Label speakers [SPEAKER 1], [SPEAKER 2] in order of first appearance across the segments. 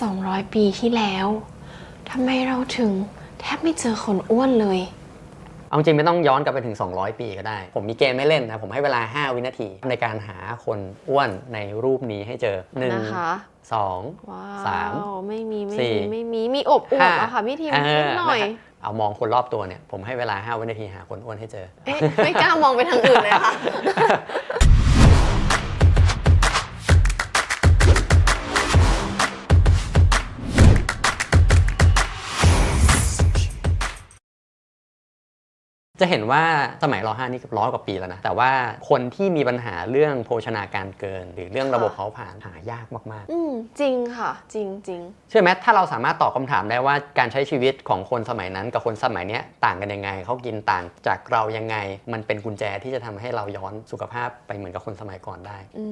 [SPEAKER 1] 200 ปีที่แล้วทำไมเราถึงแทบไม่เจอคนอ้วนเลย
[SPEAKER 2] เอาจริงไม่ต้องย้อนกลับไปถึง 200 ปีก็ได้ ผมมีเกมไม่เล่นนะ ผมให้เวลา 5 วินาที ในการหาคนอ้วนในรูปนี้ให้เจอ
[SPEAKER 1] นะคะ
[SPEAKER 2] 1 2
[SPEAKER 1] ว้า
[SPEAKER 2] สาม
[SPEAKER 1] วไม่มี ไม่
[SPEAKER 2] สี่
[SPEAKER 1] มี ไม่มี มีอบอวบ
[SPEAKER 2] ห้า
[SPEAKER 1] อะค่ะพี่ทีม
[SPEAKER 2] เออ
[SPEAKER 1] นิดหน่อย
[SPEAKER 2] นะครับเอามองคนรอบตัวเนี่ย ผมให้เวลา 5 วินาทีหาคนอ้วนให้เจอ
[SPEAKER 1] เอ๊ะไม่กล้ามองไปทางอื่นเลยอะค่ะ
[SPEAKER 2] จะเห็นว่าสมัยร5นี่เกือบร้อยกว่าปีแล้วนะ แต่ว่าคนที่มีปัญหาเรื่องโภชนาการเกิน หรือเรื่องระบบ
[SPEAKER 1] ค่ะ
[SPEAKER 2] เผาผลาญหายากมาก
[SPEAKER 1] อืมจริงค่ะ จริงจริง
[SPEAKER 2] ๆ เชื่อไหมถ้าเราสามารถตอบคำถามได้ว่าการใช้ชีวิตของคนสมัยนั้น กับคนสมัยเนี้ยต่างกันยังไงเขากินต่างจากเรายังไง มันเป็นกุญแจที่จะทำให้เราย้อนสุขภาพไปเหมือนกับคนสมัยก่อนได้
[SPEAKER 1] อื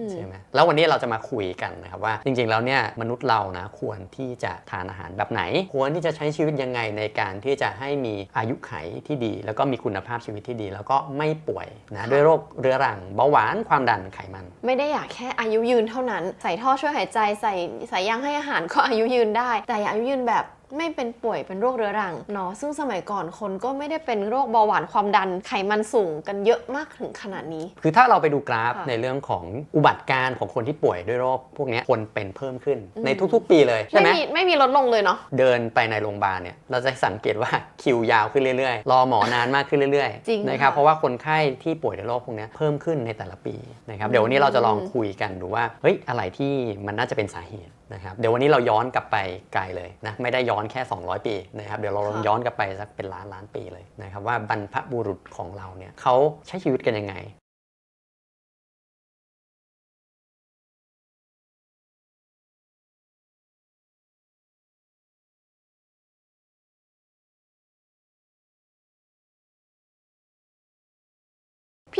[SPEAKER 1] ม
[SPEAKER 2] ใช่ไหมแล้ววันนี้เราจะมาคุยกันนะครับว่า จริงๆ แล้วเนี่ยมนุษย์เรานะควรที่จะทานอาหารแบบไหน ควรที่จะใช้ชีวิตยังไงในการที่จะให้มีอายุไขที่ดี แล้วก็มีคุณภาพชีวิตที่ดี แล้วก็ไม่ป่วยนะด้วยโรคเรื้อรังเบาหวานความดันไขมัน
[SPEAKER 1] ไม่ได้อยากแค่อายุยืนเท่านั้น ใส่ท่อช่วยหายใจใส่ใส่ยางให้อาหารก็อายุยืนได้ แต่อย่าอายุยืนแบบ ไม่เป็นป่วยเป็นโรคเรื้อรังเนาะซึ่งสมัยก่อนคนก็ไม่ได้เป็นโรคเบาหวานความดันไขมันสูงกันเยอะมากถึงขนาดนี้
[SPEAKER 2] คือถ้าเราไปดูกราฟ
[SPEAKER 1] ค่ะ
[SPEAKER 2] ในเรื่องของอุบัติการณ์ของคนที่ป่วยด้วยโรคพวกเนี้ยคนเป็นเพิ่มขึ้น
[SPEAKER 1] อืม
[SPEAKER 2] ในทุกๆ ปีเลยใช่
[SPEAKER 1] ไม่
[SPEAKER 2] ไหม
[SPEAKER 1] มีไม่มีลดลงเลยเนาะ
[SPEAKER 2] เดินไปในโรงพยาบาลเนี่ยเราจะสังเกตว่าคิวยาวขึ้นเรื่อยๆ รอหมอนานมากขึ้นเรื่อย
[SPEAKER 1] จริง
[SPEAKER 2] ๆนะครับ
[SPEAKER 1] ค่ะ
[SPEAKER 2] เพราะว่าคนไข้ที่ป่วยด้วยโรคพวกเนี้ยเพิ่มขึ้นในแต่ละปีนะครับเดี๋ยววันนี้เราจะลองคุยกันดูว่าเฮ้ยอะไรที่มันน่าจะเป็นสาเหตุ นะครับเดี๋ยววันนี้เราย้อนกลับไปไกลเลยนะไม่ได้ย้อนแค่ 200 ปีนะครับเดี๋ยวเราลองย้อนกลับไปสักเป็นล้านล้านปีเลยนะครับว่าบรรพบุรุษของเราเนี่ยเขาใช้ชีวิตกันยังไง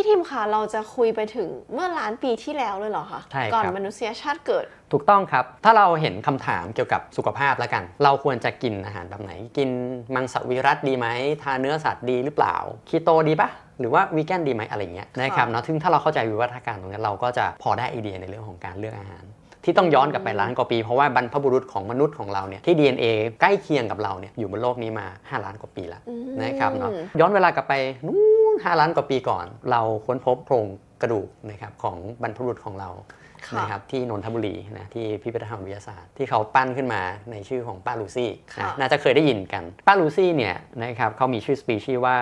[SPEAKER 1] พี่ทิมคะเราจะคุยไปถึงเมื่อล้านปีที่แล้วเลยเหรอคะ
[SPEAKER 2] ใช่ครับ
[SPEAKER 1] ก่อนมนุษยชาติเกิด
[SPEAKER 2] ถูกต้องครับ ถ้าเราเห็นคำถามเกี่ยวกับสุขภาพแล้วกัน เราควรจะกินอาหารแบบไหน กินมังสวิรัตดีไหม ทานเนื้อสัตว์ดีหรือเปล่า คีโตดีปะหรือว่าวีแกนดีไหมอะไรเงี้ยนะครับเนาะซึ่งถ้าเราเข้าใจวิวัฒนาการตรงนี้เราก็จะพอได้ไอเดียในเรื่องของการเลือกอาหาร ที่ต้องย้อนกลับไปล้านกว่าปี เพราะว่าบรรพบุรุษของมนุษย์ของเราเนี่ยที่ DNA ใกล้เคียงกับเราเนี่ยอยู่บนโลกนี้มา 5 ล้านกว่าปีแล้ว
[SPEAKER 1] อืม
[SPEAKER 2] นะครับเนาะย้อนเวลากลับไปนู้น5ล้านกว่าปีก่อน เราค้นพบโครงกระดูกนะครับของบรรพบุรุษของเรา
[SPEAKER 1] ค่ะ
[SPEAKER 2] นะครับที่นนทบุรีนะที่พิพิธภัณฑ์วิทยาศาสตร์ที่เขาปั้นขึ้นมาในชื่อของป้าลูซี่
[SPEAKER 1] ค่ะ
[SPEAKER 2] นะน่าจะเคยได้ยินกันป้าลูซี่เนี่ยนะครับเขามีชื่อสปีชีส์ว่า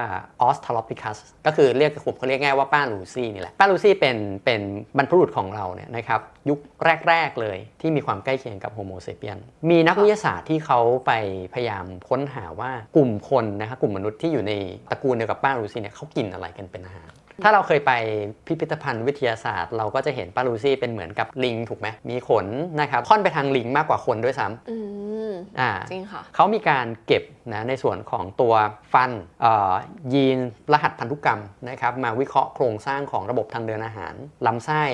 [SPEAKER 2] Australopithecus ก็คือเรียกผมเขาเรียกง่ายว่าป้าลูซี่นี่แหละป้าลูซี่เป็นเป็นบรรพบุรุษของเราเนี่ยนะครับยุคแรก ๆ เลยที่มีความใกล้เคียงกับโฮโมเซเปียนมีนักวิทยาศาสตร์ที่เขาไปพยายามค้นหาว่ากลุ่มคนนะครับกลุ่มมนุษย์ที่อยู่ในตระกูลเดียวกับป้าลูซี่เนี่ยเขากินอะไรกันเป็นอาหาร ถ้าเราเคยไปพิพิธภัณฑ์วิทยาศาสตร์ เราก็จะเห็นป้าลูซี่เป็นเหมือนกับลิงถูกไหมมีขนนะครับค่อนไปทางลิงมากกว่าคนด้วยซ้
[SPEAKER 1] อืมำ
[SPEAKER 2] อ่า
[SPEAKER 1] จริงค่ะ
[SPEAKER 2] เขามีการเก็บนะในส่วนของตัวฟันเอ่อยีนรหัสพันธุกรรมนะครับมาวิเคราะห์โครงสร้างของระบบทางเดินอาหารลำไส้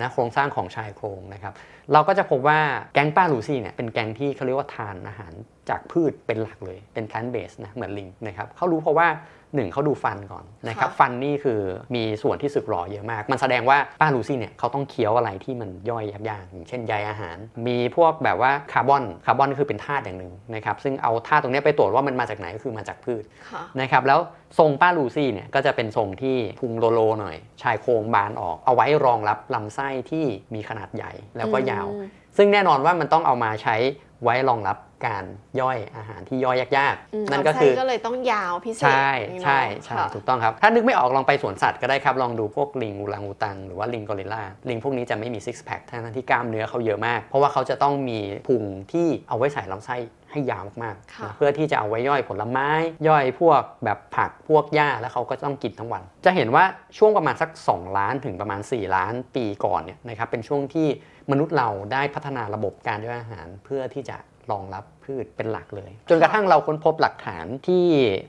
[SPEAKER 2] นะโครงสร้างของชายโครงนะครับ เราก็จะพบว่าแก๊งป้าลูซี่เนี่ยเป็นแก๊งที่เขาเรียกว่าทานอาหารจากพืชเป็นหลักเลย เป็น plant based นะ เหมือนลิงนะครับเขารู้เพราะว่าหนึ่งเขาดูฟันก่อนนะครับ
[SPEAKER 1] ค่ะ
[SPEAKER 2] ฟันนี่คือมีส่วนที่สึกหรอเยอะมาก มันแสดงว่าป้าลูซี่เนี่ยเขาต้องเคี้ยวอะไรที่มันย่อยยากๆอย่างเช่นใยอาหาร มีพวกแบบว่าคาร์บอนคาร์บอนก็คือเป็นธาตุอย่างหนึ่งนะครับ ซึ่งเอาธาตุตรงเนี้ยไปตรวจว่ามันมาจากไหนก็คือมาจากพืช
[SPEAKER 1] ค่ะ
[SPEAKER 2] นะครับแล้วทรงป้าลูซี่เนี่ยก็จะเป็นทรงที่พุงโลโลหน่อย ชายโครงบานออก เอาไว้รองรับลำไส้ที่มีขนาดใหญ่แล้วก็ยาว
[SPEAKER 1] อืม
[SPEAKER 2] ซึ่งแน่นอนว่ามันต้องเอามาใช้ไว้รองรับ การย่อยอาหารที่ย่อยยาก
[SPEAKER 1] อืม
[SPEAKER 2] ๆนั่นก็คือ
[SPEAKER 1] ลำไส้ก็เลยต้องยาวพิเศษ
[SPEAKER 2] ใช่
[SPEAKER 1] อย่างนี้เนอะ
[SPEAKER 2] ใช่ใช่
[SPEAKER 1] ค่ะ
[SPEAKER 2] ถูกต้องครับ ถ้านึกไม่ออกลองไปสวนสัตว์ก็ได้ครับ ลองดูพวกลิงอูรังอูตัง หรือว่าลิงกอริลลาลิงพวกนี้จะไม่มีซิกแพคทั้งที่กล้ามเนื้อเขาเยอะมาก เพราะว่าเขาจะต้องมีพุงที่เอาไว้ใส่ลำไส้ให้ยาวมากๆ
[SPEAKER 1] ค่ะ
[SPEAKER 2] นะเพื่อที่จะเอาไว้ย่อยผลไม้ ย่อยพวกแบบผักพวกหญ้าแล้วเขาก็ต้องกินทั้งวัน จะเห็นว่าช่วงประมาณสัก 2 ล้านถึงประมาณ 4 ล้านปีก่อนเนี่ยนะครับเป็นช่วงที่มนุษย์เราได้พัฒนาระบบการย่อยอาหาร เพื่อที่จะรองรับ พืชเป็นหลักเลย จนกระทั่งเราค้นพบหลักฐานที่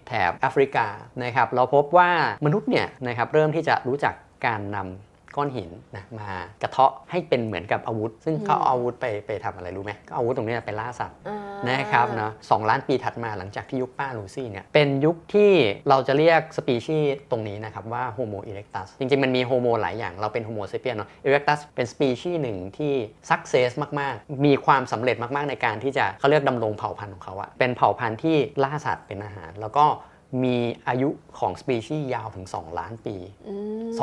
[SPEAKER 2] แถบแอฟริกานะครับเราพบว่ามนุษย์เนี่ยนะครับเริ่มที่จะรู้จักการนำ ก้อนหินนะมากระเทาะให้เป็นเหมือนกับอาวุธ ซึ่งเขาเอาอาวุธไปไปทำอะไรรู้ไหมก็เอาอาวุธตรงนี้ไปล่าสัตว์
[SPEAKER 1] อ่า
[SPEAKER 2] นะครับเนาะสองล้านปีถัดมาหลังจากที่ยุคป้าลูซี่เนี่ยเป็นยุคที่เราจะเรียกสปีชีส์ตรงนี้นะครับว่าโฮโมอีเ c กตัสจริงๆ มันมีโฮโมหลายอย่างเราเป็นโฮโมเซเปียนเนาะอีเ c กตัสเป็นสปีชีส์หนึ่งที่สักเซสมากๆ มีความสำเร็จมากๆในการที่จะเขาเรียกดำรงเผ่าพันธุ์ของเขาอะเป็นเผ่าพันธุ์ที่ล่าสัตว์เป็นอาหาร แล้วก็ มีอายุของสปีชีส์ยาวถึง 2 ล้านปี
[SPEAKER 1] อื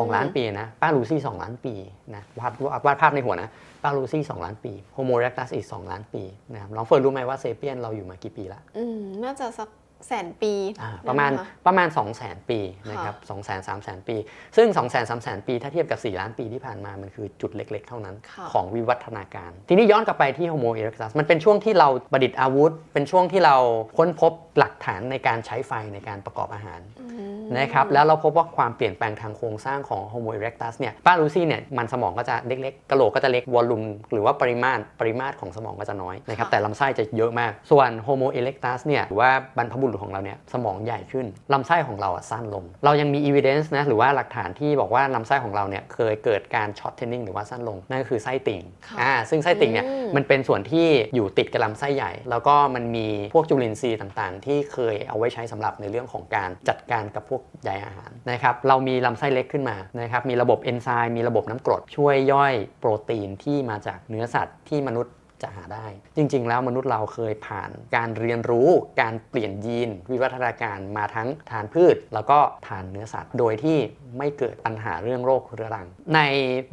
[SPEAKER 1] ม
[SPEAKER 2] 2ล้านปีนะป้าลูซี่2ล้านปีนะวาดวาดวาดภาพในหัวนะป้าลูซี่2ล้านปีโฮโม e ร c ตัสอีก 2 ล้านปีนะครับน้องเฟิร์นรู้ไหมว่าเซเปียนเราอยู่มากี่ปีละ
[SPEAKER 1] อืมน่าจะสัก แสนปี
[SPEAKER 2] อ่าประมาณ
[SPEAKER 1] ได้ไหค
[SPEAKER 2] ประมาณ 2 0 0 0 0 0ปีนะครับ2 0 0 0 0 3 0 0 0ปี ซึ่ง 2 0 0 0 0 3 0 0 0ปี ถ้าเทียบกับ 4 ล้านปีที่ผ่านมามันคือจุดเล็ก ๆ เท่านั้น
[SPEAKER 1] ค่ะ
[SPEAKER 2] ของวิวัฒนาการ ทีนี้ย้อนกลับไปที่โฮโม e ร c ตัสมันเป็นช่วงที่เราประดิษฐ์อาวุธ เป็นช่วงที่เราค้นพบหลักฐานในการใช้ไฟในการประกอบอาหาร
[SPEAKER 1] อืม
[SPEAKER 2] นะครับแล้วเราพบว่าความเปลี่ยนแปลงทางโครงสร้างของ Homo erectus เนี่ยป้าลูซี่เนี่ยมันสมองก็จะเล็กๆกระโหลกก็จะเล็กวอลลุ่มหรือว่าปริมาตรปริมาตรของสมองก็จะน้อยนะครับ
[SPEAKER 1] ค่ะ
[SPEAKER 2] แต่ลำไส้จะเยอะมาก ส่วน Homo erectus เนี่ยหรือว่าบรรพบุรุษของเราเนี่ยสมองใหญ่ขึ้นลำไส้ของเราอะสั้นลง เรายังมี evidence นะหรือว่าหลักฐานที่บอกว่าลำไส้ของเราเนี่ยเคยเกิดการ shortening หรือว่าสั้นลงนั่นก็คือไส้ติ่ง
[SPEAKER 1] ค่ะ
[SPEAKER 2] อ่าซึ่งไส้ติ่งเนี่ย
[SPEAKER 1] อืม
[SPEAKER 2] มันเป็นส่วนที่อยู่ติดกับลำไส้ใหญ่ แล้วก็มันมีพวกจุลินทรีย์ต่างๆ ที่เคยเอาไว้ใช้สำหรับในเรื่องของการจัดการกับพวกใยอาหารนะครับเรามีลำไส้เล็กขึ้นมานะครับมีระบบเอนไซม์มีระบบน้ำกรดช่วยย่อยโปรตีนที่มาจากเนื้อสัตว์ที่มนุษย์ จะหาได้ จริง ๆ แล้วมนุษย์เราเคยผ่านการเรียนรู้การเปลี่ยนยีน วิวัฒนาการมาทั้งทานพืช แล้วก็ทานเนื้อสัตว์ โดยที่ไม่เกิดปัญหาเรื่องโรคเรื้อรัง ใน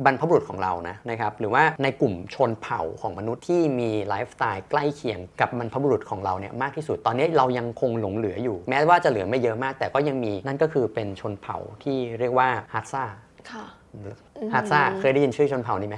[SPEAKER 2] บรรพบุรุษของเรานะนะครับหรือว่าในกลุ่มชนเผ่าของมนุษย์ที่มีไลฟ์สไตล์ใกล้เคียงกับบรรพบุรุษของเราเนี่ยมากที่สุด ตอนนี้เรายังคงหลงเหลืออยู่ แม้ว่าจะเหลือไม่เยอะมาก แต่ก็ยังมีนั่นก็คือเป็นชนเผ่าที่เรียกว่าฮัตซา
[SPEAKER 1] ค่ะ
[SPEAKER 2] ฮัตซาเคยได้ยินชื่อชนเผ่านี้ไหม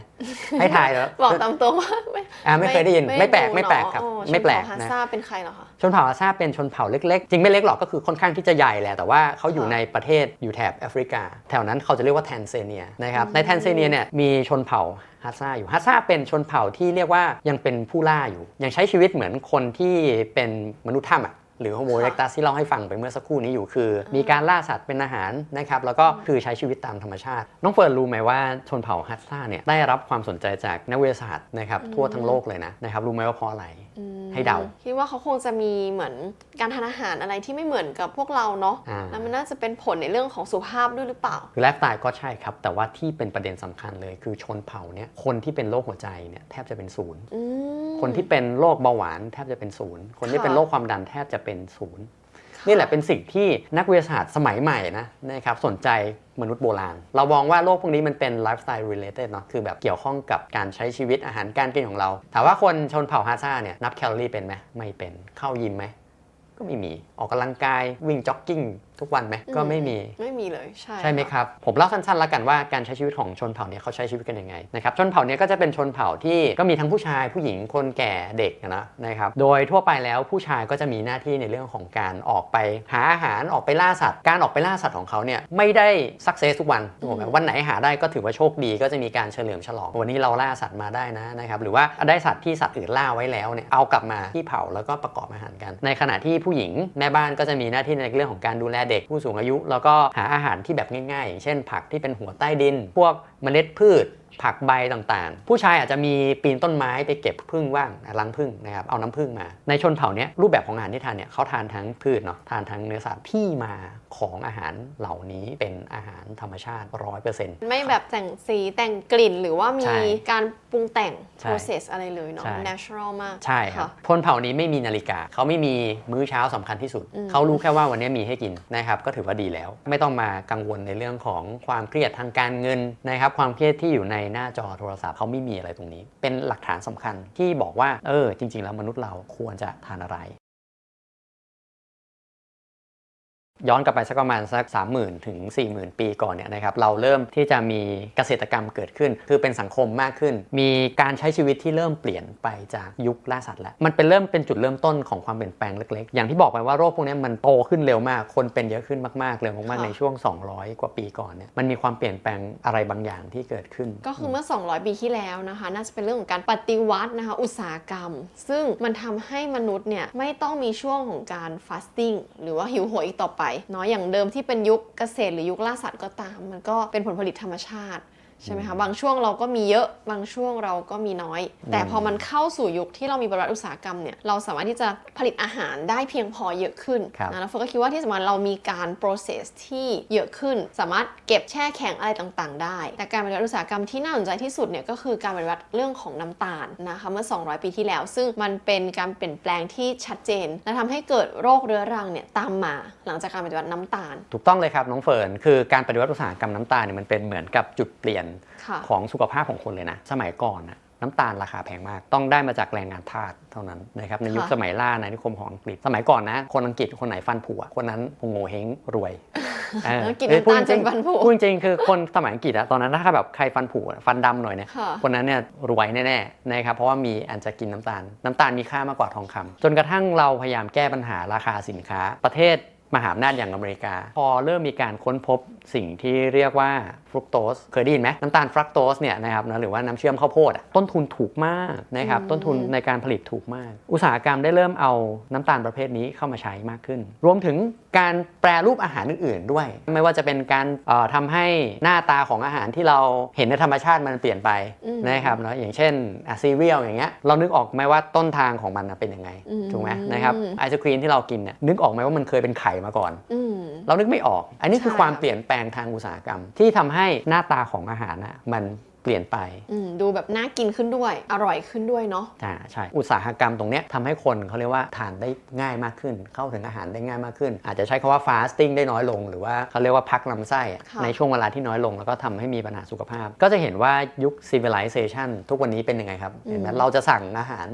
[SPEAKER 2] ให้ทายแล้ว
[SPEAKER 1] บอกตามตรงว่าไม่
[SPEAKER 2] อ่าไม่เคยได้ยินไม่แปลกไม่แปลกครับ
[SPEAKER 1] อ๋อ
[SPEAKER 2] ไม่แปลก
[SPEAKER 1] ชนเผ่าฮา
[SPEAKER 2] นะ
[SPEAKER 1] ซาเป็นใครเหรอคะ
[SPEAKER 2] ชนเผ่าอาซาเป็นชนเผ่าเล็กๆ จริงไม่เล็กหรอกก็คือค่อนข้างที่จะใหญ่แหละแต่ว่าเขาอยู่
[SPEAKER 1] ค่ะ
[SPEAKER 2] ในประเทศอยู่แถบแอฟริกา แถวนั้นเขาจะเรียกว่าแทนเซเนียนะครับในแทนเซเนียเนี่ยมีชนเผ่าฮัตซาอยู่ฮัตซาเป็นชนเผ่าที่เรียกว่ายังเป็นผู้ล่าอยู่ ยังใช้ชีวิตเหมือนคนที่เป็นมนุษย์ถ้ำอะ หรือโฮโม
[SPEAKER 1] ค่ะ
[SPEAKER 2] เ e กตัสที่เราให้ฟังไปเมื่อสักครู่นี้อยู่คือ มีการล่าสัตว์เป็นอาหารนะครับแล้วก็คือใช้ชีวิตตามธรรมชาติ น้องเฟิร์นรู้ไหมว่าชนเผ่าฮัตซาเนี่ยได้รับความสนใจจากนักวิทยาศาสตร์นะครับทั่วทั้งโลกเลยนะนะครับรู้ไหมว่าเพราะอะไร
[SPEAKER 1] อืม
[SPEAKER 2] ให้เดา
[SPEAKER 1] คิดว่าเขาคงจะมีเหมือนการทานอาหารอะไรที่ไม่เหมือนกับพวกเราเนาะ
[SPEAKER 2] อ่า
[SPEAKER 1] แล้วมันน่าจะเป็นผลในเรื่องของสุขภาพด้วยหรือเปล่า
[SPEAKER 2] คือไลฟ์สไตล์ก็ใช่ครับ แต่ว่าที่เป็นประเด็นสำคัญเลย คือชนเผ่าเนี่ยคนที่เป็นโรคหัวใจเนี่ยแทบจะเป็นศูนย์
[SPEAKER 1] อืม
[SPEAKER 2] คนที่เป็นโรคเบาหวานแทบจะเป็นศูนย์คนที่
[SPEAKER 1] ค่ะ
[SPEAKER 2] เป็นโรคความดันแทบจะเป็นศูนย์ นี่แหละเป็นสิ่งที่นักวิทยาศาสตร์สมัยใหม่นะนะครับสนใจมนุษย์โบราณ เรามองว่าโรคพวกนี้มันเป็นไลฟ์สไตล์ related เนาะคือแบบเกี่ยวข้องกับการใช้ชีวิตอาหารการกินของเรา ถามว่าคนชนเผ่าฮาซ่าเนี่ยนับแคลอรี่เป็นไหมไม่เป็นเข้ายิมไหมก็ไม่มีออกกำลังกายวิ่งจ็อกกิ้ง ทุกวันไหมก็ไม่มี
[SPEAKER 1] ไม่มีเลยใช่
[SPEAKER 2] ใช่ไหมครับ ผมเล่าสั้นๆแล้วกันว่าการใช้ชีวิตของชนเผ่าเนี่ยเขาใช้ชีวิตกันยังไงนะครับชนเผ่าเนี่ยก็จะเป็นชนเผ่าที่ก็มีทั้งผู้ชายผู้หญิงคนแก่เด็กนะนะครับโดยทั่วไปแล้วผู้ชายก็จะมีหน้าที่ในเรื่องของการออกไปหาอาหารออกไปล่าสัตว์ การออกไปล่าสัตว์ของเขาเนี่ยไม่ได้สักเซสทุกวันถูกไหมวันไหนหาได้ก็ถือว่าโชคดีก็จะมีการเฉลิมฉลองวันนี้เราล่าสัตว์มาได้นะนะครับหรือว่าได้สัตว์ที่สัตว์อื่นล่าไว้แล้วเนี่ยเอากลับมาที่เผาแล้วก็ประกอบอาหารกัน ในขณะที่ผู้หญิงแม่บ้านก็จะมีหน้าที่ในเรื่องของการดูแลเด็กผู้สูงอายุ แล้วก็หาอาหารที่แบบง่ายๆ อย่างเช่นผักที่เป็นหัวใต้ดิน พวก เมล็ดพืช ผักใบต่างๆ ผู้ชายอาจจะมีปีนต้นไม้ไปเก็บพึ่งว่างรังพึ่งนะครับเอาน้ำพึ่งมา ในชนเผ่าเนี้ยรูปแบบของอาหารที่ทานเนี่ยเขาทานทั้งพืชเนาะทานทั้งเนื้อสัตว์ที่มาของอาหารเหล่านี้เป็นอาหารธรรมชาติ100%
[SPEAKER 1] ไม่แบบแต่งสีแต่งกลิ่นหรือว่ามี
[SPEAKER 2] ใช่
[SPEAKER 1] การปรุงแต่ง
[SPEAKER 2] ใช่
[SPEAKER 1] process อะไรเลยเนาะ
[SPEAKER 2] ใช่
[SPEAKER 1] natural มาก
[SPEAKER 2] ใช่ครับะชนเผ่านี้ไม่มีนาฬิกาเขาไม่มีมื้อเช้าสำคัญที่สุด
[SPEAKER 1] อืม
[SPEAKER 2] เขารู้แค่ว่าวันนี้มีให้กินนะครับก็ถือว่าดีแล้ว ไม่ต้องมากังวลในเรื่องของความเครียดทางการเงินนะครับความเครียดที่อยู่ในหน้าจอโทรศัพท์เขาไม่มีอะไรตรงนี้ เป็นหลักฐานสำคัญที่บอกว่าเออจริง ๆ แล้วมนุษย์เราควรจะทานอะไร ย้อนกลับไปสักประมาณสัก 30,000 ถึง 40,000 ปีก่อนเนี่ยนะครับเราเริ่มที่จะมีเกษตรกรรมเกิดขึ้น คือเป็นสังคมมากขึ้น มีการใช้ชีวิตที่เริ่มเปลี่ยนไปจากยุคล่าสัตว์แล้ว มันเป็นเริ่มเป็นจุดเริ่มต้นของความเปลี่ยนแปลงเล็กๆ อย่างที่บอกไปว่าโรคพวกนี้มันโตขึ้นเร็วมาก คนเป็นเยอะขึ้นมากๆเร็วมากๆ
[SPEAKER 1] ค่ะ
[SPEAKER 2] ในช่วง 200 กว่าปีก่อนเนี่ยมันมีความเปลี่ยนแปลงอะไรบางอย่างที่เกิดขึ้น
[SPEAKER 1] ก็คือเมื่อ 200 ปีที่แล้วนะคะน่าจะเป็นเรื่องของการปฏิวัตินะคะอุตสาหกรรม ซึ่งมันทำให้มนุษย์เนี่ยไม่ต้องมีช่วงของการฟาสติ้งหรือว่าหิวโหยอีกต่อไปเนาะอย่างเดิมที่เป็นยุคเกษตรหรือยุคล่าสัตว์ก็ตาม มันก็เป็นผลผลิตธรรมชาติ ใช่ไหมคะบางช่วงเราก็มีเยอะบางช่วงเราก็มีน้อย แต่พอมันเข้าสู่ยุคที่เรามีบริษัทอุตสาหกรรมเนี่ยเราสามารถที่จะผลิตอาหารได้เพียงพอเยอะขึ้น
[SPEAKER 2] ครับ
[SPEAKER 1] นะแล้วเฟิร์นก็คิดว่าที่สำคัญเรามีการ process ที่เยอะขึ้น สามารถเก็บแช่แข็งอะไรต่างๆ ได้ แต่การปฏิวัติอุตสาหกรรมที่น่าสนใจที่สุดเนี่ยก็คือการปฏิวัติเรื่องของน้ำตาลนะคะเมื่อ 200 ปีที่แล้ว ซึ่งมันเป็นการเปลี่ยนแปลงที่ชัดเจน และทำให้เกิดโรคเรื้อรังเนี่ยตามมาหลังจากการปฏิวัติน้ำตาล
[SPEAKER 2] ถูกต้องเลยครับน้องเฟิร์นคือการปฏิวัติอุตสาหกรรมน้ำตาลเนี่ยมันเป็นเหมือนกับจุดเปลี่ยน
[SPEAKER 1] ค่ะ
[SPEAKER 2] ของสุขภาพของคนเลยนะ สมัยก่อนนะน้ำตาลราคาแพงมาก ต้องได้มาจากแรงงานทาสเท่านั้นนะครับในยุค
[SPEAKER 1] ค่ะ
[SPEAKER 2] สมัยล่าอาณานิคมของอังกฤษ สมัยก่อนนะ คนอังกฤษคนไหนฟันผุอะคนนั้นคงโง่เฮงรวยเออ
[SPEAKER 1] แล้วกิน
[SPEAKER 2] เอ้ย
[SPEAKER 1] น้ำตาล
[SPEAKER 2] พูดจริง
[SPEAKER 1] จนฟันผุ
[SPEAKER 2] พูดจริงคือคนสมัยอังกฤษอะตอนนั้นถ้าแบบใครฟันผุอะฟันดำหน่อยเนี่ย
[SPEAKER 1] ค่ะ
[SPEAKER 2] คนนั้นเนี่ยรวยแน่ๆนะครับเพราะว่ามีอันจะกินน้ำตาล น้ำตาลมีค่ามากกว่าทองคำจนกระทั่งเราพยายามแก้ปัญหาราคาสินค้าประเทศ มหาอำนาจอย่างอเมริกา พอเริ่มมีการค้นพบสิ่งที่เรียกว่าฟรุกโตสเคยได้ยินไหมน้ำตาลฟรักโตสเนี่ยนะครับนะหรือว่าน้ำเชื่อมข้าวโพดอะต้นทุนถูกมากนะครับ
[SPEAKER 1] อืม
[SPEAKER 2] ต้นทุนในการผลิตถูกมาก อุตสาหกรรมได้เริ่มเอาน้ำตาลประเภทนี้เข้ามาใช้มากขึ้น รวมถึงการแปรรูปอาหารอื่นๆด้วย ไม่ว่าจะเป็นการเอ่อทำให้หน้าตาของอาหารที่เราเห็นในธรรมชาติมันเปลี่ยนไป
[SPEAKER 1] อืม
[SPEAKER 2] นะครับเนาะอย่างเช่นซีเรียลอย่างเงี้ยเรานึกออกไหมว่าต้นทางของมันน่ะเป็นยังไง
[SPEAKER 1] อืม
[SPEAKER 2] ถูกไหมนะครับไอศครีมที่เรากินเนี่ยนึกออกไหมว่ามันเคยเป็นไข่มาก่อน
[SPEAKER 1] อืม
[SPEAKER 2] เรานึกไม่ออก อันนี้คือ
[SPEAKER 1] ใช่
[SPEAKER 2] ความ
[SPEAKER 1] ค่ะ
[SPEAKER 2] เปลี่ยนแปลงทางอุตสาหกรรม ที่ทำให้หน้าตาของอาหารน่ะมัน เปลี่ยนไป
[SPEAKER 1] อืมดูแบบน่ากินขึ้นด้วย อร่อยขึ้นด้วยเนาะ
[SPEAKER 2] อ่าใช่ อุตสาหกรรมตรงเนี้ยทำให้คนเขาเรียกว่าทานได้ง่ายมากขึ้น เข้าถึงอาหารได้ง่ายมากขึ้น อาจจะใช้คำว่า fasting ได้น้อยลง หรือว่าเขาเรียกว่าพักลำไส้อะ
[SPEAKER 1] ค่ะ
[SPEAKER 2] ในช่วงเวลาที่น้อยลง แล้วก็ทำให้มีปัญหาสุขภาพ ก็จะเห็นว่ายุค civilization ทุกวันนี้เป็นยังไงครับเห็นไหมเราจะสั่งอาหาร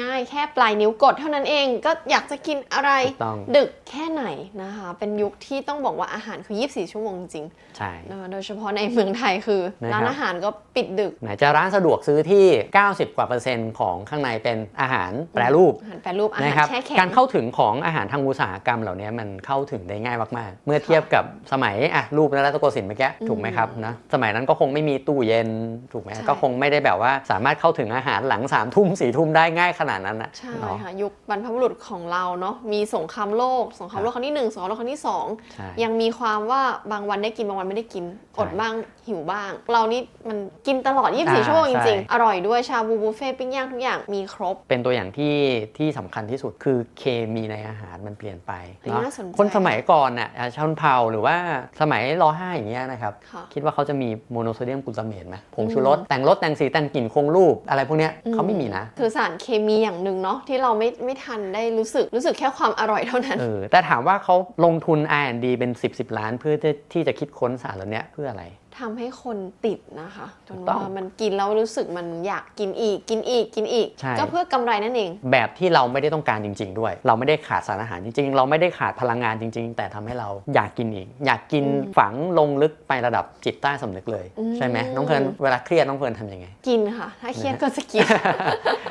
[SPEAKER 1] ง่ายแค่ปลายนิ้วกดเท่านั้นเองก็อยากจะกินอะไร
[SPEAKER 2] ถูกต้อง
[SPEAKER 1] ดึกแค่ไหนนะคะ เป็นยุคที่ต้องบอกว่าอาหารคือ 24 ชั่วโมงจริง
[SPEAKER 2] ใช่
[SPEAKER 1] ๆนะคะโดยเฉพาะในเมืองไทยคือ
[SPEAKER 2] นะครับ
[SPEAKER 1] ร้านอาหารก็ปิดดึก
[SPEAKER 2] ไหนจะร้านสะดวกซื้อที่ 90 กว่าเปอร์เซ็นต์ของข้างในเป็นอาหารแปรรูป
[SPEAKER 1] อาหารแปรรูปอาหาร
[SPEAKER 2] นะครับ
[SPEAKER 1] แช่แข็ง
[SPEAKER 2] การเข้าถึงของอาหารทางอุตสาหกรรมเหล่านี้มันเข้าถึงได้ง่ายมากๆ เมื่อเทียบกับสมัยอะรูปนรัตนโกสินทร์เมื่อกี้ถูกไหมครับนะสมัยนั้นก็คงไม่มีตู้เย็นถูกไหม
[SPEAKER 1] ใช่
[SPEAKER 2] ก็คงไม่ได้แบบว่าสามารถเข้าถึงอาหารหลัง3ามทุ่มสี่ทุ่มได้ง่ายขนาดนั้นนะ
[SPEAKER 1] ใช่
[SPEAKER 2] เนาะ
[SPEAKER 1] ค่ะยุคบรรพบุรุษของเราเนาะมีสงครามโลกสงครามโลกครั้งที่หนึ่งสงครามโลกครั้งที่สอง
[SPEAKER 2] ใช่
[SPEAKER 1] ยังมีความว่าบางวันได้กินบางวันไม่ได้กิน
[SPEAKER 2] ใช่
[SPEAKER 1] อดบ้าง หิวบ้าง เรานี่มันกินตลอด
[SPEAKER 2] อ่า
[SPEAKER 1] 24ชั่วโมงจ
[SPEAKER 2] ใช่
[SPEAKER 1] ริงๆ อร่อยด้วยชาบูบุฟเฟ่ต์ปิ้งย่างทุกอย่างมีครบ
[SPEAKER 2] เป็นตัวอย่างที่ที่สำคัญที่สุดคือเคมีในอาหารมันเปลี่ยนไป
[SPEAKER 1] เฮ้ย
[SPEAKER 2] เนาะ
[SPEAKER 1] น่าสนใจ
[SPEAKER 2] คนสมัยก่อนน่ะอะชนเผ่าหรือว่าสมัยรห้าอย่างเงี้ยนะครับ
[SPEAKER 1] ค่ะ
[SPEAKER 2] คิดว่าเขาจะมีโมโนโซเดียมกลูตาเมตไหมผงชูรสแต่งรสแต่งสีแต่งกลิ่นคงรูป อะไรพวกเนี้ยเขาไม่มีนะ
[SPEAKER 1] คือสารเคมีอย่างหนึ่งเนาะที่เราไม่ไม่ทันได้รู้สึกรู้สึกแค่ความอร่อยเท่านั้น
[SPEAKER 2] เออแต่ถามว่าเขาลงทุน R&D เป็น 10บสล้านเพื่อที่ที่จะคิดค้นสารเหล่านี้เพื่ออะไร
[SPEAKER 1] ทำให้คนติดนะคะจน
[SPEAKER 2] ถูกต้อง
[SPEAKER 1] ว่ามันกินแล้วรู้สึกมันอยากกินอีกกินอีกกินอีก
[SPEAKER 2] ใช่
[SPEAKER 1] ก็เพื่อกำไรนั่นเอง
[SPEAKER 2] แบบที่เราไม่ได้ต้องการจริง ๆ ด้วย เราไม่ได้ขาดสารอาหารจริง ๆ เราไม่ได้ขาดพลังงานจริง ๆ แต่ทำให้เราอยากกินอีก อยากกิน
[SPEAKER 1] อืม
[SPEAKER 2] ฝังลงลึกไประดับจิตใต้สำนึกเลย
[SPEAKER 1] อืม
[SPEAKER 2] ใช่ไหมน้องเฟิร์นเวลาเครียดน้องเฟิร์นทำยังไง
[SPEAKER 1] กินค่ะ ถ้าเครียดก็จะกิน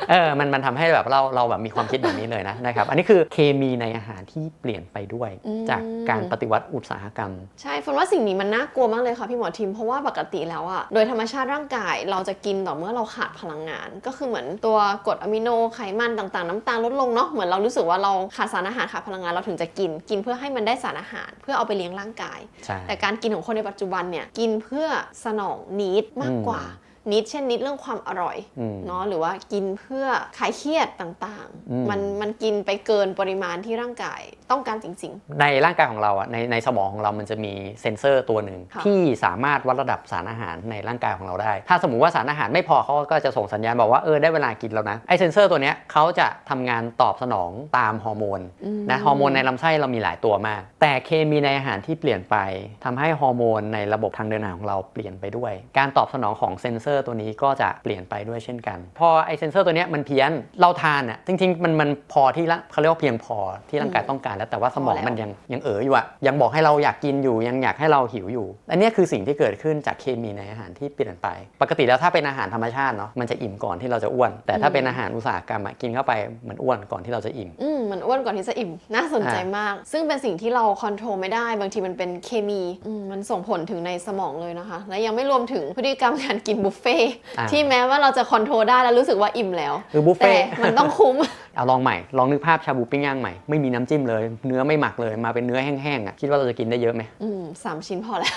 [SPEAKER 2] เออมันมันทำให้แบบเราเราแบบมีความคิดแบบนี้เลยนะนะครับอันนี้คือเคมีในอาหารที่เปลี่ยนไปด้วย
[SPEAKER 1] อืม
[SPEAKER 2] จากการปฏิวัติอุตสาหกรรม
[SPEAKER 1] ใช่ฝนว่าสิ่งนี้มันน่ากลัวมากเลยค่ะพี่หมอทิมเพราะว่าปกติแล้วอะโดยธรรมชาติร่างกายเราจะกินต่อเมื่อเราขาดพลังงาน ก็คือเหมือนตัวกรดอะมิโนไขมันต่างๆ น้ำตาลลดลงเนาะเหมือนเรารู้สึกว่าเราขาดสารอาหารขาดพลังงานเราถึงจะกินกินเพื่อให้มันได้สารอาหาร เพื่อเอาไปเลี้ยงร่างกาย
[SPEAKER 2] ใช่
[SPEAKER 1] แต่การกินของคนในปัจจุบันเนี่ยกินเพื่อสนองนิดมากกว่า นิดเช่นนิดเรื่องความอร่อย
[SPEAKER 2] อืม
[SPEAKER 1] เนาะหรือว่ากินเพื่อคลายเครียดต่าง
[SPEAKER 2] อืม
[SPEAKER 1] ๆมันมันกินไปเกินปริมาณที่ร่างกายต้องการจริง
[SPEAKER 2] ในร่างกายของเราอะในในสมองของเรามันจะมีเซ็นเซอร์ตัวหนึ่ง
[SPEAKER 1] ค่ะ
[SPEAKER 2] ที่สามารถวัดระดับสารอาหารในร่างกายของเราได้ ถ้าสมมุติว่าสารอาหารไม่พอเขาก็จะส่งสัญญาณบอกว่าเออได้เวลากินแล้วนะไอเซ็นเซอร์ตัวเนี้ยเขาจะทำงานตอบสนองตามฮอร์โมน
[SPEAKER 1] อืม
[SPEAKER 2] นะฮอร์โมนในลำไส้เรามีหลายตัวมาก แต่เคมีในอาหารที่เปลี่ยนไปทำให้ฮอร์โมนในระบบทางเดินอาหารของเราเปลี่ยนไปด้วย การตอบสนองของเซ็นเซอร์ตัวนี้ก็จะเปลี่ยนไปด้วยเช่นกัน พอไอเซ็นเซอร์ตัวเนี้ยมันเพี้ยนเราทานอะจริงๆมันมันพอที่ละเขาเรียกว่าเพียงพอที่ร่างกายต้องการแล้วแต่ว่าสมอง
[SPEAKER 1] พอแล้ว
[SPEAKER 2] มันยังยังเอ๋ออยู่อะยังบอกให้เราอยากกินอยู่ยังอยากให้เราหิวอยู่ อันเนี้ยคือสิ่งที่เกิดขึ้นจากเคมีในอาหารที่เปลี่ยนไป ปกติแล้วถ้าเป็นอาหารธรรมชาติเนาะมันจะอิ่มก่อนที่เราจะอ้วน แต่ถ้าเป็นอาหารอุตสาหกรรมอะกินเข้าไปมันอ้วนก่อนที่เราจะอิ่ม
[SPEAKER 1] อืมมันอ้วนก่อนที่จะอิ่มน่าสนใจ
[SPEAKER 2] อ่าม
[SPEAKER 1] มาก ซึ่งเป็นสิ่งที่เราคอนโทรลไม่ได้บางทีมันเป็นเคมีอืมมันส่งผลถึงในสมองเลยนะคะ และยังไม่รวมถึงพฤติกรรมการกินบุฟเฟ่ต์
[SPEAKER 2] อ่า
[SPEAKER 1] ที่แม้ว่าเราจะคอนโทรลได้แล้วรู้สึกว่าอิ่มแล้ว
[SPEAKER 2] คือบุฟ
[SPEAKER 1] แต่
[SPEAKER 2] เฟ่ต์
[SPEAKER 1] มันต้องคุ้ม
[SPEAKER 2] เอาลองใหม่ลองนึกภาพชาบูปิ้งย่างใหม่ไม่มีน้ำจิ้มเลย เนื้อไม่หมักเลยมาเป็นเนื้อแห้งๆอะคิดว่าเราจะกินได้เยอะไหม
[SPEAKER 1] อืมสามชิ้นพอแล้ว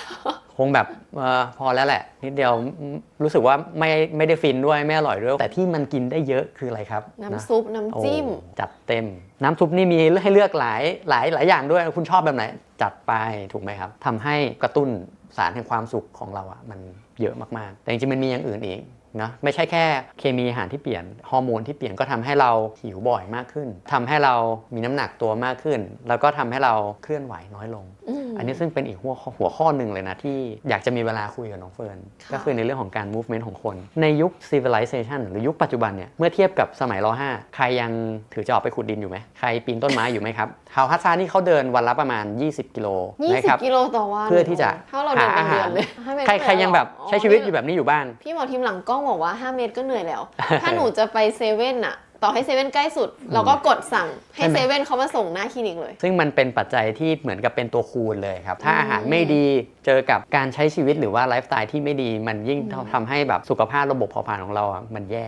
[SPEAKER 2] คคงแบบเออพอแล้วแหละ นิดเดียวอืมรู้สึกว่าไม่ไม่ได้ฟินด้วยไม่อร่อยด้วย แต่ที่มันกินได้เยอะคืออะไรครับ
[SPEAKER 1] น้ำ
[SPEAKER 2] นะ
[SPEAKER 1] ซุปน้ำจิ้ม
[SPEAKER 2] โอ้จัดเต็ม น้ำซุปนี่มีให้เลือกหลายหลายหลายอย่างด้วยคุณชอบแบบไหนจัดไปถูกไหมครับทำให้กระตุ้นสารแห่งความสุขของเราอะมัน เยอะมากๆ แต่จริงๆมันมีอย่างอื่นอีกนะไม่ใช่แค่เคมีอาหารที่เปลี่ยนฮอร์โมนที่เปลี่ยนก็ทำให้เราหิวบ่อยมากขึ้นทำให้เรามีน้ำหนักตัวมากขึ้น แล้วก็ทำให้เราเคลื่อนไหวน้อยลง
[SPEAKER 1] อืม
[SPEAKER 2] อันนี้ซึ่งเป็นอีกหัวข้อหัวข้อหนึ่งเลยนะ ที่อยากจะมีเวลาคุยกับน้องเฟิร์น
[SPEAKER 1] ค่ะ
[SPEAKER 2] ก็คือในเรื่องของการ movement ของคน ในยุค civilization หรือยุคปัจจุบันเนี่ย เมื่อเทียบกับสมัยร5ใครยังถือจะออกไปขุดดินอยู่ไหม ใครปีนต้นไม้อยู่ไหมครับชาวฮัตซานี่เขาเดินวันละประมาณ 20 กิโล
[SPEAKER 1] ยี่
[SPEAKER 2] นะ
[SPEAKER 1] สิ
[SPEAKER 2] ครับ
[SPEAKER 1] กิโลต่อวัน
[SPEAKER 2] เพื่อที่จะ
[SPEAKER 1] ถ้าเราเดินเป็น
[SPEAKER 2] หาอาหาร
[SPEAKER 1] เดือนเลยห้าเมต
[SPEAKER 2] ใครใครยังแบบ
[SPEAKER 1] เหนื่อ
[SPEAKER 2] ใช้ชีวิตอยู่แบบนี้อยู่บ้าน
[SPEAKER 1] พี่หมอทีมหลังกล้องบอกว่า 5 เมตรก็เหนื่อยแล้ว ถ้าหนูจะไปเซเว่นอะ ต่อให้เซเว่นใกล้สุด เราก็กดสั่งให้
[SPEAKER 2] ใช่ไหม
[SPEAKER 1] เซเว่นเขามาส่งหน้าคลินิกเลย
[SPEAKER 2] ซึ่งมันเป็นปัจจัยที่เหมือนกับเป็นตัวคูณเลยครับ ถ้า
[SPEAKER 1] อืม
[SPEAKER 2] อาหารไม่ดีเจอกับการใช้ชีวิตหรือว่าไลฟ์สไตล์ที่ไม่ดีมันยิ่ง
[SPEAKER 1] อืม
[SPEAKER 2] ทำให้แบบสุขภาพระบบเผาผลาญของเราอะมันแย่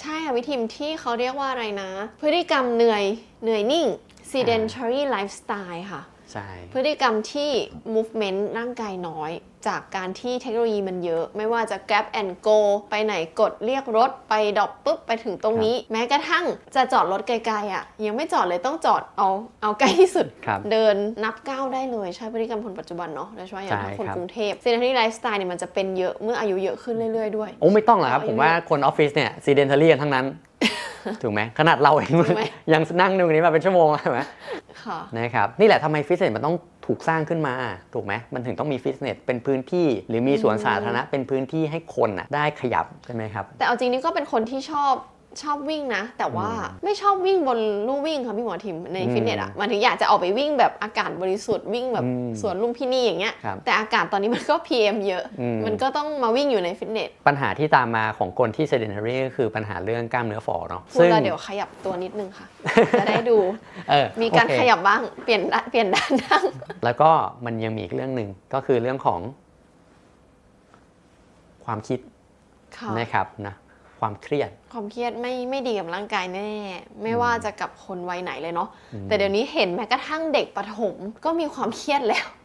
[SPEAKER 1] ใช่ค่ะวิธีที่เขาเรียกว่าอะไรนะ พฤติกรรมเหนื่อยเหนื่อยนิ่ง sedentary lifestyle ค่ะ
[SPEAKER 2] ใช่
[SPEAKER 1] พฤติกรรมที่ movement ร่างกายน้อย จากการที่เทคโนโลยีมันเยอะ ไม่ว่าจะ grab and go ไปไหนกดเรียกรถไปดรอปปุ๊บไปถึงตรงนี้ แม้กระทั่งจะจอดรถไกลๆอะ ยังไม่จอดเลยต้องจอดเอาเอาใกล้ที่สุด
[SPEAKER 2] ครับ
[SPEAKER 1] เดินนับก้าวได้เลยใช่พฤติกรรมคนปัจจุบันเนาะโดยเฉพาะอย่าง
[SPEAKER 2] ใช่
[SPEAKER 1] ถ้าคน
[SPEAKER 2] ครับ
[SPEAKER 1] กรุงเทพ sedentary lifestyle เนี่ยมันจะเป็นเยอะเมื่ออายุเยอะขึ้นเรื่อยๆด้วย
[SPEAKER 2] โอ้ไม่ต้องหรอกครับ
[SPEAKER 1] เอา
[SPEAKER 2] ผม
[SPEAKER 1] อายุ
[SPEAKER 2] ว่าคนออฟฟิศเนี่ยซีเดนทารีกันทั้งนั้น ถูกไหมขนาดเราเอง
[SPEAKER 1] ถูกไหม
[SPEAKER 2] ยังนั่งตรงนี้มาเป็นชั่วโมงใช่ไหม
[SPEAKER 1] ค่ะ
[SPEAKER 2] นะครับนี่แหละทำไมฟิตเนสมันต้องถูกสร้างขึ้นมาถูกไหมมันถึงต้องมีฟิตเนสเป็นพื้นที่ หรือมีสวนสาธารณะเป็นพื้นที่ให้คนน่ะได้ขยับใช่ไหมครับ
[SPEAKER 1] แต่เอาจริงนี่ก็เป็นคนที่ชอบ ชอบวิ่งนะ แต่ว่าไม่ชอบวิ่งบนลู่วิ่งค่ะพี่หมอทิมใน
[SPEAKER 2] อืม
[SPEAKER 1] ฟิตเนสอะมันถึงอยากจะออกไปวิ่งแบบอากาศบริสุทธิ์วิ่งแบบ
[SPEAKER 2] อืม
[SPEAKER 1] สวนลุมพินีอย่างเงี้ย
[SPEAKER 2] ครับ
[SPEAKER 1] แต่อากาศตอนนี้มันก็ PM เยอะ
[SPEAKER 2] อืม
[SPEAKER 1] มันก็ต้องมาวิ่งอยู่ในฟิตเนส
[SPEAKER 2] ปัญหาที่ตามมาของคนที่ sedentary ก็คือปัญหาเรื่องกล้ามเนื้อฝ่อเนาะ
[SPEAKER 1] พูดแล้วเดี๋ยวขยับตัวนิดนึงค่ะจะได้ดู
[SPEAKER 2] เออ
[SPEAKER 1] มีการ
[SPEAKER 2] โอเค
[SPEAKER 1] ขยับบ้างเปลี่ยนด้านเปลี่ยนด้านนั่ง
[SPEAKER 2] แล้วก็มันยังมีอีกเรื่องหนึ่งก็คือเรื่องของความคิด
[SPEAKER 1] ค่ะ
[SPEAKER 2] นะครับนะ ความเครียด
[SPEAKER 1] ความเครียดไม่ไม่ดีกับร่างกายแน่ ไม่ว่าจะกับคนวัยไหนเลยเนาะ
[SPEAKER 2] อืม
[SPEAKER 1] แต่เดี๋ยวนี้เห็นแม้กระทั่งเด็กประถมก็มีความเครียดแล้ว
[SPEAKER 2] อืม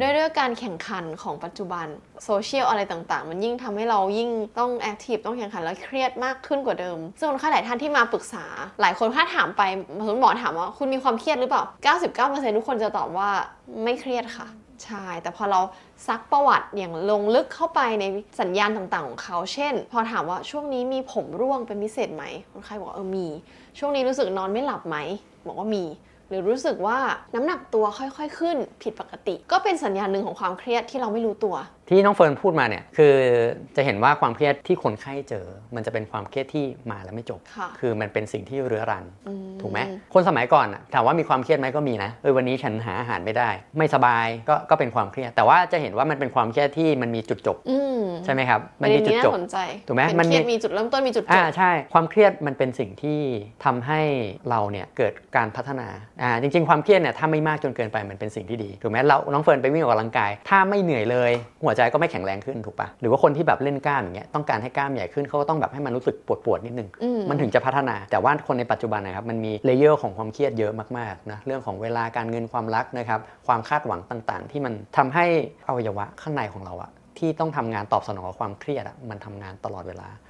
[SPEAKER 1] ด้วยเรื่องการแข่งขันของปัจจุบันโซเชียลอะไรต่างๆ มันยิ่งทำให้เรายิ่งต้องแอคทีฟต้องแข่งขันแล้วเครียดมากขึ้นกว่าเดิม ซึ่งคนไข้หลายท่านที่มาปรึกษา หลายคนถ้าถามไปสมมติหมอถามว่าคุณมีความเครียดหรือเปล่า 99%ทุกคนจะตอบว่าไม่เครียดค่ะใช่ แต่พอเราซักประวัติอย่างลงลึกเข้าไปในสัญญาณต่างๆของเขา เช่น พอถามว่าช่วงนี้มีผมร่วงเป็นพิเศษไหม คนไข้บอกเออมี ช่วงนี้รู้สึกนอนไม่หลับไหม บอกว่ามี หรือรู้สึกว่าน้ำหนักตัวค่อย ๆ ขึ้นผิดปกติ ก็เป็นสัญญาณหนึ่งของความเครียดที่เราไม่รู้ตัว
[SPEAKER 2] ที่น้องเฟิร์นพูดมาเนี่ยคือจะเห็นว่าความเครียดที่คนไข้เจอ มันจะเป็นความเครียดที่มาแล้วไม่จบ
[SPEAKER 1] ค่ะ
[SPEAKER 2] คือมันเป็นสิ่งที่เรื้อรัง
[SPEAKER 1] อื
[SPEAKER 2] ถูกไหมคนสมัยก่อนอะถามว่ามีความเครียดไหมก็มีนะเออวันนี้ฉันหาอาหารไม่ได้ ไม่สบายก็ก็เป็นความเครียด แต่ว่าจะเห็นว่ามันเป็นความเครียดที่มันมีจุดจบ
[SPEAKER 1] อืม
[SPEAKER 2] ใช่ไหมครับ
[SPEAKER 1] ป
[SPEAKER 2] มัน
[SPEAKER 1] ระเด็
[SPEAKER 2] มี
[SPEAKER 1] น
[SPEAKER 2] จุด
[SPEAKER 1] นี้
[SPEAKER 2] จ
[SPEAKER 1] น่า
[SPEAKER 2] บ
[SPEAKER 1] สนใจ
[SPEAKER 2] ถูกไหม
[SPEAKER 1] เป็น
[SPEAKER 2] มัน
[SPEAKER 1] เค
[SPEAKER 2] มี
[SPEAKER 1] รียดมีจุดเริ่มต้นมีจุดจ
[SPEAKER 2] อ่า
[SPEAKER 1] บ
[SPEAKER 2] ใช่ ความเครียดมันเป็นสิ่งที่ทำให้เราเนี่ยเกิดการพัฒนาอ่าจริง ๆ ความเครียดเนี่ยถ้าไม่มากจนเกินไปมันเป็นสิ่งที่ดีถูกไหมเราน้องเฟิร์นไปวิ่งออกกำลังกาย ถ้าไม่เหนื่อยเลยหัวใจก็ไม่แข็งแรงขึ้นถูกปะหรือว่าคนที่แบบเล่นกล้ามอย่างเงี้ยต้องการให้กล้ามใหญ่ขึ้นเขาก็ต้องแบบให้มันรู้สึกปวดๆนิดนึง
[SPEAKER 1] อืม
[SPEAKER 2] มันถึงจะพัฒนา แต่ว่าคนในปัจจุบันนะครับมันมีเลเยอร์ของความเครียดเยอะมากๆนะเรื่องของเวลาการเงินความรักนะครับความคาดหวังต่างๆ ที่มันทำให้อวัยวะข้างในของเราอะที่ต้องทำงานตอบสนองกับความเครียดอะมันทำงานตลอดเวลา
[SPEAKER 1] อืม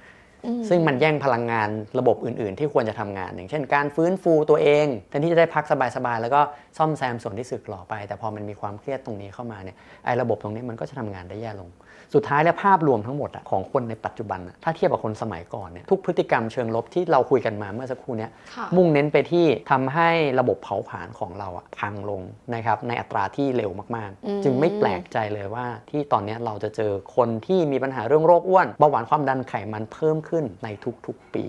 [SPEAKER 2] ซึ่งมันแย่งพลังงานระบบอื่น ๆ ที่ควรจะทำงาน อย่างเช่น การฟื้นฟูตัวเองแทนที่จะได้พักสบาย ๆ แล้วก็ซ่อมแซมส่วนที่สึกหรอไป แต่พอมันมีความเครียดตรงนี้เข้ามาเนี่ยไอ้ระบบตรงนี้มันก็จะทำงานได้แย่ลง สุดท้ายแล้วภาพรวมทั้งหมดอะของคนในปัจจุบันอะถ้าเทียบกับคนสมัยก่อนเนี่ยทุกพฤติกรรมเชิงลบที่เราคุยกันมาเมื่อสักครู่เนี้ย
[SPEAKER 1] ค่ะ
[SPEAKER 2] มุ่งเน้นไปที่ทำให้ระบบเผาผลาญของเราอะพังลงนะครับในอัตราที่เร็วมาก
[SPEAKER 1] อืม
[SPEAKER 2] ๆจึงไม่แปลกใจเลยว่าที่ตอนนี้เราจะเจอคนที่มีปัญหาเรื่องโรคอ้วนเบาหวานความดันไขมันเพิ่มขึ้นในทุกๆ ปี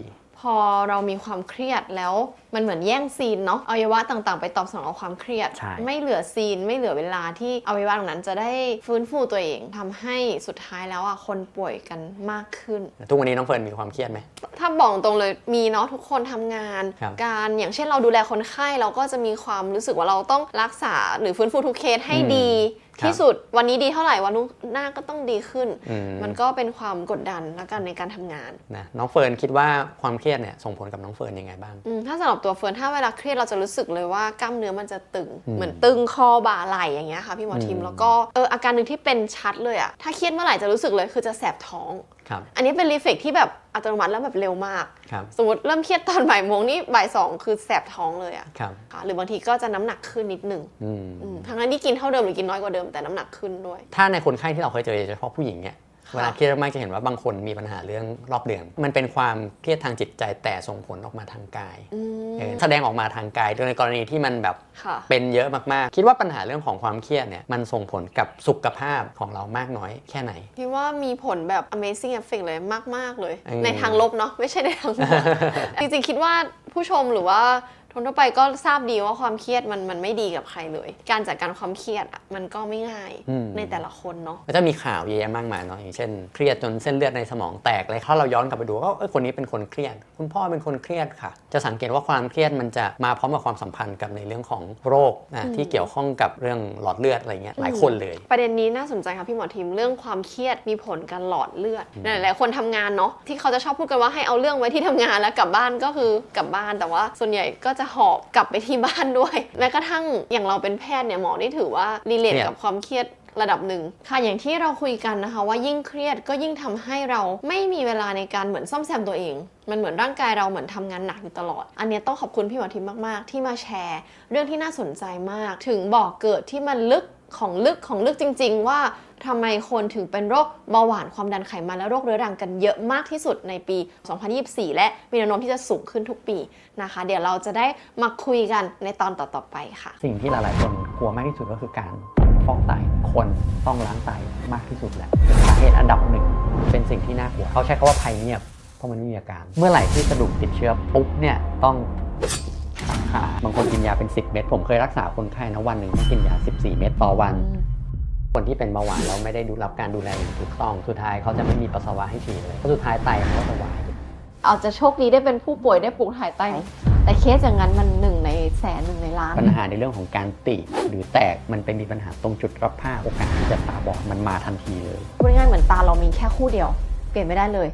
[SPEAKER 1] พอเรามีความเครียดแล้วมันเหมือนแย่งซีนเนาะอวัยวะต่างๆ ไปตอบสนองกับความเครียด
[SPEAKER 2] ใช่
[SPEAKER 1] ไม่เหลือซีนไม่เหลือเวลาที่อวัยวะตรงนั้นจะได้ฟื้นฟูตัวเองทำให้สุดท้ายแล้วอะคนป่วยกันมากขึ้น
[SPEAKER 2] ทุกวันนี้น้องเฟิร์นมีความเครียดไหม
[SPEAKER 1] ถ้าบอกตรงเลยมีเนาะทุกคนทำงาน
[SPEAKER 2] ครับ
[SPEAKER 1] การอย่างเช่นเราดูแลคนไข้เราก็จะมีความรู้สึกว่าเราต้องรักษาหรือฟื้นฟูทุกเคสให้
[SPEAKER 2] อืม
[SPEAKER 1] ดี
[SPEAKER 2] ครับ
[SPEAKER 1] ที่สุดวันนี้ดีเท่าไหร่วันนู้นหน้าก็ต้องดีขึ้น
[SPEAKER 2] อืม
[SPEAKER 1] มันก็เป็นความกดดันแล้วกันในการทำงาน
[SPEAKER 2] นะน้องเฟิร์นคิดว่าความเครียดเนี่ยส่งผลกับน้องเฟิร์นยังไงบ้าง
[SPEAKER 1] อืมถ้าสำหรับตัวเฟิร์นถ้าเวลาเครียดเราจะรู้สึกเลยว่ากล้ามเนื้อมันจะตึง
[SPEAKER 2] อืม
[SPEAKER 1] เหมือนตึงคอบ่าไหล่อย่างเงี้ยค่ะพี่หมอทิม
[SPEAKER 2] อืม
[SPEAKER 1] แล้วก็เอออาการหนึ่งที่เป็นชัดเลยอะถ้าเครียดเมื่อไหร่จะรู้สึกเลยคือจะแสบท้อง
[SPEAKER 2] ครับ
[SPEAKER 1] อันนี้เป็นรีเฟกที่แบบอัตโนมัติแล้วแบบเร็วมาก
[SPEAKER 2] ครับ
[SPEAKER 1] สมมติเริ่มเครียดตอนบ่ายโมงนี่บ่ายสองคือแสบท้องเลยอะ
[SPEAKER 2] ครับ
[SPEAKER 1] ค่ะหรือบางทีก็จะน้ำหนักขึ้นนิดนึง
[SPEAKER 2] อืม
[SPEAKER 1] อืมทั้งนั้นที่กินเท่าเดิมหรือกินน้อยกว่าเดิมแต่น้ำหนักขึ้นด้วย
[SPEAKER 2] ถ้าในคนไข้ที่เราเคยเจอโดยเฉพาะผู้หญิงเนี่ย
[SPEAKER 1] ค่ะ
[SPEAKER 2] เวลาเครียดมากๆจะเห็นว่าบางคนมีปัญหาเรื่องรอบเดือน มันเป็นความเครียดทางจิตใจแต่ส่งผลออกมาทางกาย
[SPEAKER 1] อืม
[SPEAKER 2] เออแสดงออกมาทางกายโดยในกรณีที่มันแบบ
[SPEAKER 1] ค่ะ
[SPEAKER 2] เป็นเยอะมากๆ คิดว่าปัญหาเรื่องของความเครียดเนี่ยมันส่งผลกับสุขภาพของเรามากน้อยแค่ไหน
[SPEAKER 1] พี่ว่ามีผลแบบ amazing effect เลยมาก ๆ เลย
[SPEAKER 2] อืม
[SPEAKER 1] ในทางลบเนาะไม่ใช่ในทางบวกจริงๆคิดว่าผู้ชมหรือว่า คนทั่วไปก็ทราบดีว่าความเครียดมันมันไม่ดีกับใครเลย การจัดการความเครียดอะมันก็ไม่ง่าย
[SPEAKER 2] อืม
[SPEAKER 1] ในแต่ละคนเนาะ
[SPEAKER 2] ก็จะมีข่าวเยอะแยะมากมายเนาะอย่างเช่นเครียดจนเส้นเลือดในสมองแตกเลยถ้าเราย้อนกลับไปดูว่าเอยคนนี้เป็นคนเครียด คุณพ่อเป็นคนเครียดค่ะ จะสังเกตว่าความเครียดมันจะมาพร้อมกับความสัมพันธ์กับในเรื่องของโรคนะที่เกี่ยวข้องกับเรื่องหลอดเลือดอะไรเงี้ยหลายคนเลย
[SPEAKER 1] ประเด็นนี้น่าสนใจค่ะพี่หมอทีมเรื่องความเครียดมีผลกับหลอดเลือดหลายๆคนทำงานเนาะที่เขาจะชอบพูดกันว่าให้เอาเรื่องไว้ที่ทำงานแล้วกลับบ้านก็คือกลับบ้านแต่ว่า ส่วนใหญ่ก็จะหอบกลับไปที่บ้านด้วย แม้กระทั่งอย่างเราเป็นแพทย์เนี่ยหมอนี่ถือว่ารีเลท
[SPEAKER 2] เครียด
[SPEAKER 1] กับความเครียดระดับหนึ่งค่ะอย่างที่เราคุยกันนะคะ ว่ายิ่งเครียดก็ยิ่งทำให้เราไม่มีเวลาในการเหมือนซ่อมแซมตัวเอง มันเหมือนร่างกายเราเหมือนทำงานหนักอยู่ตลอด อันเนี้ยต้องขอบคุณพี่หมอทิมมาก ๆ ที่มาแชร์ เรื่องที่น่าสนใจมาก ถึงบอกเกิดที่มันลึก ของลึกของลึกจริง ๆ ว่าทำไมคนถึงเป็นโรคเบาหวานความดันไขมันและโรคเรื้อรังกันเยอะมากที่สุดในปี 2024 และมีแนวโน้มที่จะสูงขึ้นทุกปีนะคะ เดี๋ยวเราจะได้มาคุยกันในตอนต่อ ๆ ไปค่ะ
[SPEAKER 2] สิ่งที่หลาย ๆ คนกลัวมากที่สุดก็คือการฟอกไตคนต้องล้างไตมากที่สุดแหละสาเหตุอันดับหนึ่งเป็นสิ่งที่น่ากลัวเขาใช้คาว่าภัยเงียบเพราะมันไม่มีอาการ เมื่อไหร่ที่กระดูกติดเชื้อปุ๊บเนี่ยต้อง ขาบางคนกินยาเป็น 10 เม็ดผมเคยรักษาคนไข้นะวันหนึ่งต้องกินยา 14 เม็ดต่อวัน คนที่เป็นเบาหวานแล้วไม่ได้ดูรับการดูแลอย่างถูกต้องสุดท้ายเขาจะไม่มีปัสสาวะให้ฉี่เลยเพราะสุดท้ายไตเขาก็จะวาย
[SPEAKER 1] เอาจะโชคดีได้เป็นผู้ป่วยได้ปลูกถ่ายไตแต่เคสอย่างนั้นมันหนึ่งในแสนหนึ่งในล้าน
[SPEAKER 2] ปัญหาในเรื่องของการตีบหรือแตกมันไปมีปัญหาตรงจุดรับผ้าโอกาสที่จะตาบอดมันมาทันทีเลย
[SPEAKER 1] พูดง่ายๆเหมือนตาเรามีแค่คู่เดียว เปลี่ยนไม่ได้เลย